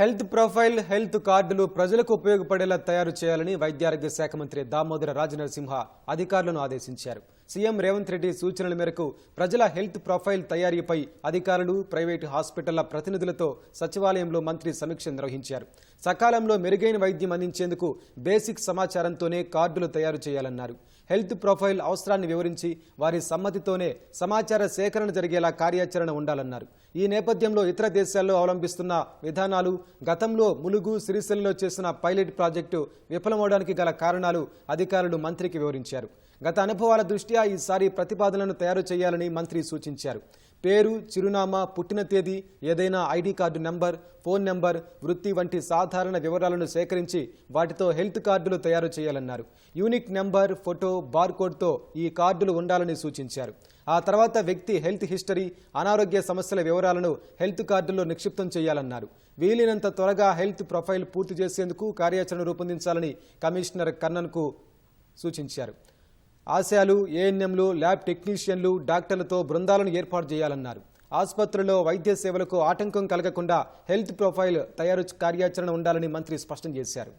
Health profile health కార్డులు ప్రజలకు ఉపయోగపడేలా తయారు చేయాలని వైద్యారోగ్య శాఖ మంత్రి దామోదర రాజనరసింహ అధికారులను ఆదేశించారు. సీఎం రేవంత్ రెడ్డి సూచనల మేరకు ప్రజల హెల్త్ ప్రొఫైల్ తయారీపై అధికారులు ప్రైవేటు హాస్పిటళ్ళ ప్రతినిధులతో సచివాలయంలో మంత్రి సమీక్ష నిర్వహించారు. సకాలంలో మెరుగైన వైద్యం అందించేందుకు బేసిక్ సమాచారంతోనే కార్డులు తయారు చేయాలన్నారు. హెల్త్ ప్రొఫైల్ అవసరాన్ని వివరించి వారి సమ్మతితోనే సమాచార సేకరణ జరిగేలా కార్యాచరణ ఉండాలన్నారు. ఈ నేపథ్యంలో ఇతర దేశాల్లో అవలంబిస్తున్న విధానాలు గతంలో ములుగు సిరిసిల్లలో చేసిన పైలట్ ప్రాజెక్టు విఫలమవడానికి గల కారణాలు అధికారులు మంత్రికి వివరించారు. గత అనుభవాల దృష్ట్యా ఈసారి ప్రతిపాదనలను తయారు చేయాలని మంత్రి సూచించారు. పేరు చిరునామా పుట్టిన తేదీ ఏదైనా ID card number phone number వృత్తి వంటి సాధారణ వివరాలను సేకరించి వాటితో హెల్త్ కార్డులు తయారు చేయాలన్నారు. యూనిక్ నెంబర్ ఫోటో బార్కోడ్తో ఈ కార్డులు ఉండాలని సూచించారు. ఆ తర్వాత వ్యక్తి హెల్త్ హిస్టరీ అనారోగ్య సమస్యల వివరాలను హెల్త్ కార్డుల్లో నిక్షిప్తం చేయాలన్నారు. వీలైనంత త్వరగా హెల్త్ ప్రొఫైల్ పూర్తి చేసేందుకు కార్యాచరణ రూపొందించాలని కమిషనర్ కన్నన్కు సూచించారు. ఆశయాలు ఏఎన్ఎంలు ల్యాబ్ టెక్నీషియన్లు డాక్టర్లతో బృందాలను ఏర్పాటు చేయాలన్నారు. ఆసుపత్రుల్లో వైద్య సేవలకు ఆటంకం కలగకుండా హెల్త్ ప్రొఫైల్ తయారు కార్యాచరణ ఉండాలని మంత్రి స్పష్టం చేశారు.